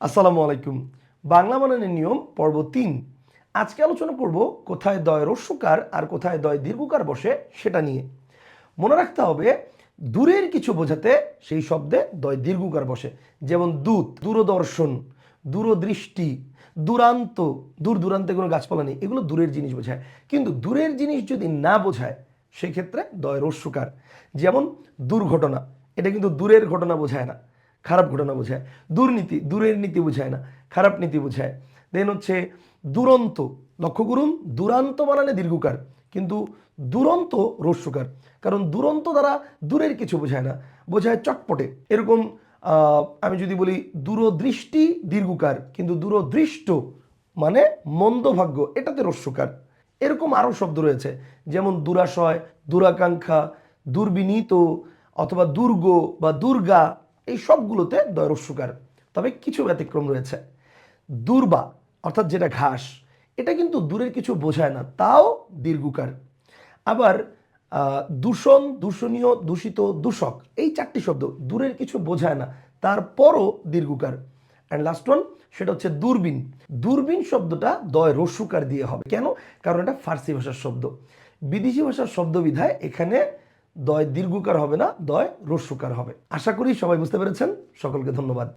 আসসালামু আলাইকুম। বাংলা বানানের নিয়ম, পর্ব তিন। আজকে আলোচনা করব কোথায় দয় রস্যকার আর কোথায় দয় দীর্ঘকার বসে সেটা নিয়ে। মনে রাখতে হবে, দূরের কিছু বোঝাতে সেই শব্দে দয় দীর্ঘকার বসে। যেমন দূত, দূরদর্শন, দূরদৃষ্টি, দূরান্ত, দূর দূরান্তে কোনো গাছপালা নেই, এগুলো দূরের জিনিস বোঝায়। কিন্তু দূরের জিনিস যদি না বোঝায়, সেক্ষেত্রে দয় রস্যকার যেমন দুর্ঘটনা, এটা কিন্তু দূরের ঘটনা বোঝায় না। খারাপ ঘটনা বোঝায়, দুর্নীতি, দূরের নীতি বোঝায় না, খারাপ নীতি বোঝায়। দেন হচ্ছে দুরন্ত, লক্ষ্য করুন, দুরান্ত বানানে দীর্ঘকার, কিন্তু দুরন্ত রস্যকার কারণ দুরন্ত দ্বারা দূরের কিছু বোঝায় না, বোঝায় চটপটে। এরকম আমি যদি বলি দূরদৃষ্টি দীর্ঘকার, কিন্তু দূরদৃষ্ট মানে মন্দভাগ্য, এটাতে রস্যকার এরকম আরও শব্দ রয়েছে, যেমন দুরাশয়, দুরাকাঙ্ক্ষা, দুর্বিনীত, অথবা দুর্গ বা দুর্গা এই সবগুলোতে দয়রস্যকার তবে কিছু ব্যতিক্রম রয়েছে। দুর্বা, অর্থাৎ যেটা ঘাস, এটা কিন্তু দূরের কিছু বোঝায় না, তাও দীর্ঘকার। আবার দূষণ, দূষণীয়, দূষিত, দূষক, এই চারটি শব্দ দূরের কিছু বোঝায় না, তারপরও দীর্ঘকার। অ্যান্ড লাস্ট ওয়ান সেটা হচ্ছে দূরবীন। দূরবীন শব্দটা দয় রস্যকার দিয়ে হবে। কেন? কারণ এটা ফার্সি ভাষার শব্দ। বিদেশি ভাষার শব্দবিধায় এখানে দয় দীর্ঘকার হবে না দয় রস্যকার হবে। আশা করি সবাই বুঝতে পেরেছেন। সকলকে ধন্যবাদ।